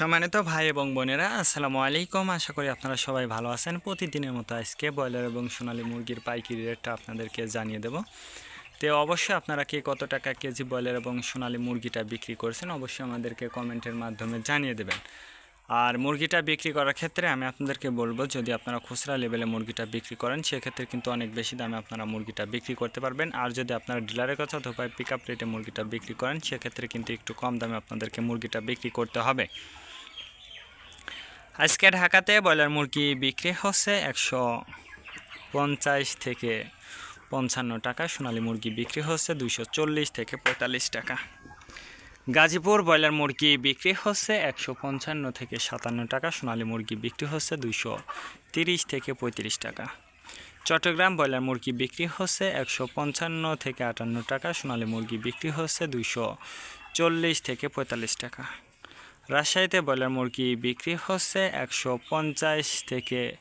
সম্মানিত ভাই এবং বোনেরা, আসসালামু আলাইকুম। আশা করি আপনারা সবাই ভালো আছেন। প্রতিদিনের মতো আজকে ব্রয়লার এবং সোনালী মুরগির পাইকারি রেটটা আপনাদেরকে জানিয়ে দেব। তো অবশ্যই আপনারা কে কত টাকা কেজি ব্রয়লার এবং সোনালী মুরগিটা বিক্রি করছেন, অবশ্যই আমাদেরকে কমেন্টের মাধ্যমে জানিয়ে দেবেন। আর মুরগিটা বিক্রি করার ক্ষেত্রে আমি আপনাদেরকে বলব, যদি আপনারা খুচরা লেভেলে মুরগিটা বিক্রি করেন, সেক্ষেত্রে কিন্তু অনেক বেশি দামে আপনারা মুরগিটা বিক্রি করতে পারবেন। আর যদি আপনারা ডিলারের কাছে অথবা পিক আপ রেটে মুরগিটা বিক্রি করেন, সেক্ষেত্রে কিন্তু একটু কম দামে আপনাদেরকে মুরগিটা বিক্রি করতে হবে। আজকে ঢাকাতে ব্রয়লার মুরগি বিক্রি হচ্ছে একশো পঞ্চাশ থেকে পঞ্চান্ন টাকা। সোনালী মুরগি বিক্রি হচ্ছে দুইশো চল্লিশ থেকে পঁয়তাল্লিশ টাকা। গাজীপুর ব্রয়লার মুরগি বিক্রি হচ্ছে একশো পঞ্চান্ন থেকে সাতান্ন টাকা। সোনালী মুরগি বিক্রি হচ্ছে দুইশো তিরিশ থেকে পঁয়ত্রিশ টাকা। চট্টগ্রাম ব্রয়লার মুরগি বিক্রি হচ্ছে একশো পঞ্চান্ন থেকে আটান্ন টাকা। সোনালী মুরগি বিক্রি হচ্ছে দুইশো চল্লিশ থেকে পঁয়তাল্লিশ টাকা। রাজশাহীতে ব্রয়লার মুরগি বিক্রি হচ্ছে একশো পঞ্চাশ থেকে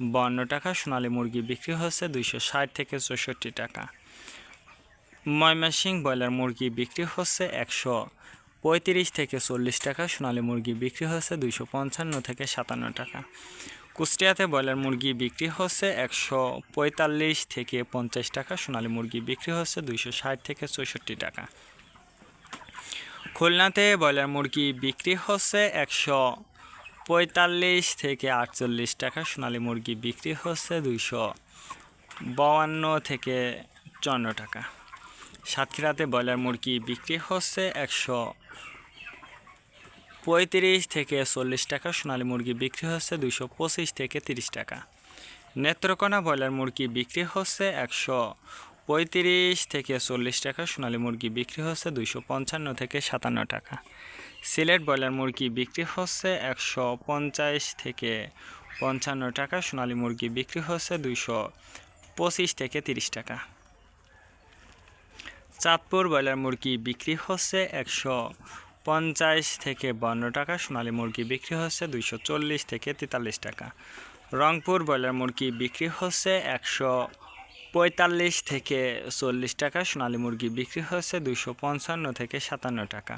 বান্ন টাকা, সোনালী মুরগি বিক্রি হচ্ছে দুইশো ষাট থেকে চৌষট্টি টাকা। ময়মনসিং ব্রয়লার মুরগি বিক্রি হচ্ছে একশো পঁয়ত্রিশ থেকে চল্লিশ টাকা, সোনালী মুরগি বিক্রি হচ্ছে দুইশো পঞ্চান্ন থেকে সাতান্ন টাকা। কুষ্টিয়াতে ব্রয়লার মুরগি বিক্রি হচ্ছে একশো পঁয়তাল্লিশ থেকে পঞ্চাশ টাকা, সোনালী মুরগি বিক্রি হচ্ছে দুইশো ষাট থেকে চৌষট্টি টাকা। খুলনাতে ব্রয়লার মুরগি বিক্রি হচ্ছে একশো পঁয়তাল্লিশ থেকে আটচল্লিশ টাকা, সোনালী মুরগি বিক্রি হচ্ছে দুইশো বাউান্ন থেকে চুয়ান্ন টাকা। সাতক্ষীরাতে ব্রয়লার মুরগি বিক্রি হচ্ছে একশো পঁয়ত্রিশ থেকে চল্লিশ টাকা, সোনালী মুরগি বিক্রি হচ্ছে দুশো পঁচিশ থেকে তিরিশ টাকা। নেত্রকোনা ব্রয়লার মুরগি বিক্রি হচ্ছে একশো পঁয়ত্রিশ থেকে চল্লিশ টাকা সোনালী মুরগি বিক্রি হচ্ছে দুইশো পঞ্চান্ন থেকে সাতান্ন টাকা। সিলেট ব্রয়লার মুরগি বিক্রি হচ্ছে একশো পঞ্চাশ থেকে পঞ্চান্ন টাকা, সোনালী মুরগি বিক্রি হচ্ছে দুইশো পঁচিশ থেকে তিরিশ টাকা। চাঁদপুর ব্রয়লার মুরগি বিক্রি হচ্ছে একশো পঞ্চাশ থেকে বান্ন টাকা, সোনালী মুরগি বিক্রি হচ্ছে দুইশো চল্লিশ থেকে তেতাল্লিশ টাকা। রংপুর ব্রয়লার মুরগি বিক্রি হচ্ছে একশো পঁয়তাল্লিশ থেকে চল্লিশ টাকা সোনালী মুরগি বিক্রি হচ্ছে দুশো পঞ্চান্ন থেকে সাতান্ন টাকা।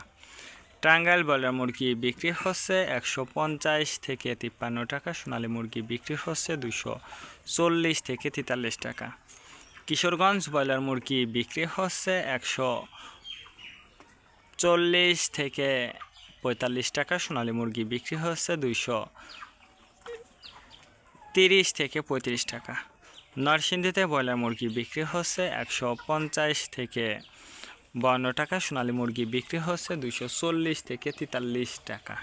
টাঙ্গাইল ব্রয়লার মুরগি বিক্রি হচ্ছে একশো পঞ্চাশ থেকে তিপ্পান্ন টাকা, সোনালী মুরগি বিক্রি হচ্ছে দুশো চল্লিশ থেকে তেতাল্লিশ টাকা। কিশোরগঞ্জ ব্রয়লার মুরগি বিক্রি হচ্ছে একশো চল্লিশ থেকে পঁয়তাল্লিশ টাকা, সোনালী মুরগি বিক্রি হচ্ছে দুইশো তিরিশ থেকে পঁয়ত্রিশ টাকা। নরসিংদীতে ব্রয়লার মুরগি বিক্রি হচ্ছে একশো পঞ্চাশ থেকে বান্ন টাকা। সোনালী মুরগি বিক্রি হচ্ছে দুশো চল্লিশ থেকে তেতাল্লিশ টাকা।